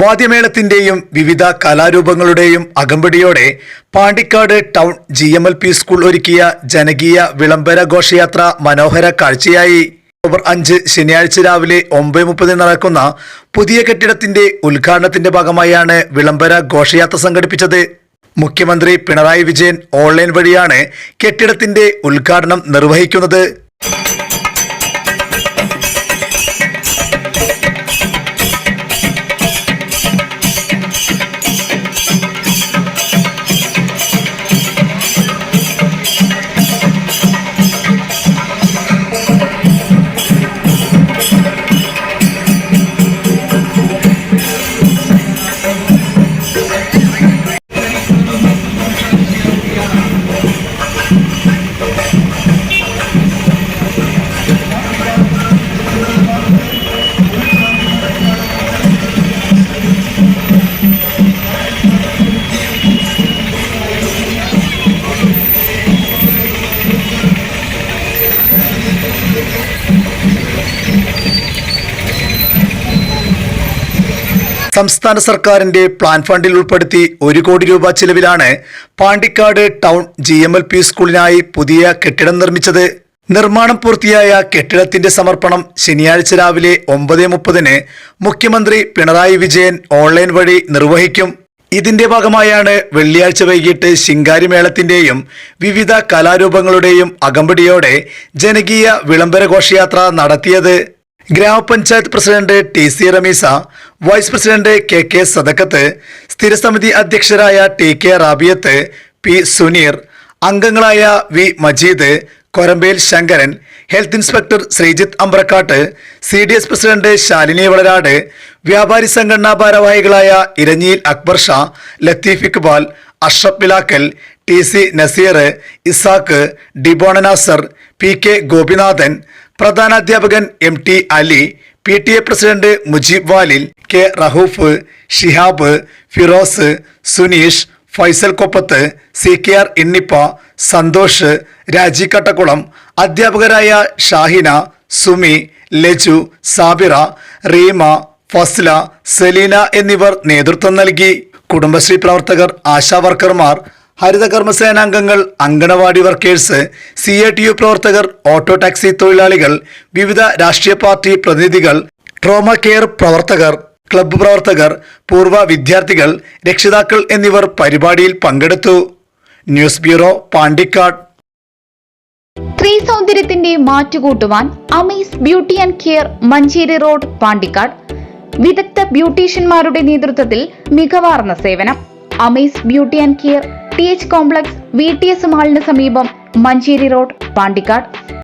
വാദ്യമേളത്തിന്റെയും വിവിധ കലാരൂപങ്ങളുടെയും അകമ്പടിയോടെ Pandikkad town G M L P school ഒരുക്കിയ ജനകീയ വിളംബര ഘോഷയാത്ര മനോഹര കാഴ്ചയായി. ഒക്ടോബർ അഞ്ച് ശനിയാഴ്ച രാവിലെ ഒമ്പത് മുപ്പതിന് നടക്കുന്ന പുതിയ കെട്ടിടത്തിന്റെ ഉദ്ഘാടനത്തിന്റെ ഭാഗമായാണ് വിളംബര ഘോഷയാത്ര സംഘടിപ്പിച്ചത്. മുഖ്യമന്ത്രി പിണറായി വിജയൻ ഓൺലൈൻ വഴിയാണ് കെട്ടിടത്തിന്റെ ഉദ്ഘാടനം നിർവഹിക്കുന്നത്. സംസ്ഥാന സർക്കാരിന്റെ പ്ലാൻ ഫണ്ടിൽ ഉൾപ്പെടുത്തി ഒരു കോടി രൂപ ചിലവിലാണ് Pandikkad town G M L P സ്കൂളിനായി പുതിയ കെട്ടിടം നിർമ്മിച്ചത്. നിർമ്മാണം പൂർത്തിയായ കെട്ടിടത്തിന്റെ സമർപ്പണം ശനിയാഴ്ച രാവിലെ ഒമ്പത് മുപ്പതിന് മുഖ്യമന്ത്രി പിണറായി വിജയൻ ഓൺലൈൻ വഴി നിർവഹിക്കും. ഇതിന്റെ ഭാഗമായാണ് വെള്ളിയാഴ്ച വൈകിട്ട് ശിങ്കാരിമേളത്തിന്റെയും വിവിധ കലാരൂപങ്ങളുടെയും അകമ്പടിയോടെ ജനകീയ വിളംബര ഘോഷയാത്ര നടത്തിയത് ഗ്രാമപഞ്ചായത്ത് president T C Rameesa vice president K K Sadakkath സ്ഥിരസമിതി അധ്യക്ഷരായ T K Rabiyath P Suneer അംഗങ്ങളായ V Majeed Korambel Sankaran health inspector Sreejith Ambrakkatt C D S president Shalini Valarad വ്യാപാരി സംഘടനാ ഭാരവാഹികളായ ഇരഞ്ഞിയിൽ Akbar Sha Latheef Iqbal Ashraf Bilakkal T C Naseer Isaac Dibona Nasar P K Gopinathan പ്രധാനാധ്യാപകൻ M T Ali P T A president Mujeeb Valil K Rahoof Shihab Firoz Suneesh Faisal Koppath C K R ഇന്നിപ്പ സന്തോഷ് രാജി കട്ടക്കുളം അധ്യാപകരായ ഷാഹിന സുമി ലജു സാബിറ റീമ ഫസ്ല സെലീന എന്നിവർ നേതൃത്വം നൽകി. കുടുംബശ്രീ പ്രവർത്തകർ ആശാ വർക്കർമാർ ഹരിതകർമ്മസേനാംഗങ്ങൾ Anganwadi workers C A T U പ്രവർത്തകർ auto taxi തൊഴിലാളികൾ വിവിധ രാഷ്ട്രീയ പാർട്ടി പ്രതിനിധികൾ ട്രോമ കെയർ പ്രവർത്തകർ ക്ലബ്ബ് പ്രവർത്തകർ പൂർവ വിദ്യാർത്ഥികൾ രക്ഷിതാക്കൾ എന്നിവർ പരിപാടിയിൽ പങ്കെടുത്തു. News bureau Pandikkad. സ്ത്രീ സൗന്ദര്യത്തിന്റെ മാറ്റുകൂട്ടുവാൻ Amees beauty and care Manjeri road Pandikkad. വിദഗ്ധ ബ്യൂട്ടീഷ്യന്മാരുടെ നേതൃത്വത്തിൽ മികവാർന്ന സേവനം. Amees beauty and care T H complex V T S മാളിന് സമീപം മഞ്ചേരി റോഡ് പാണ്ടിക്കാട്.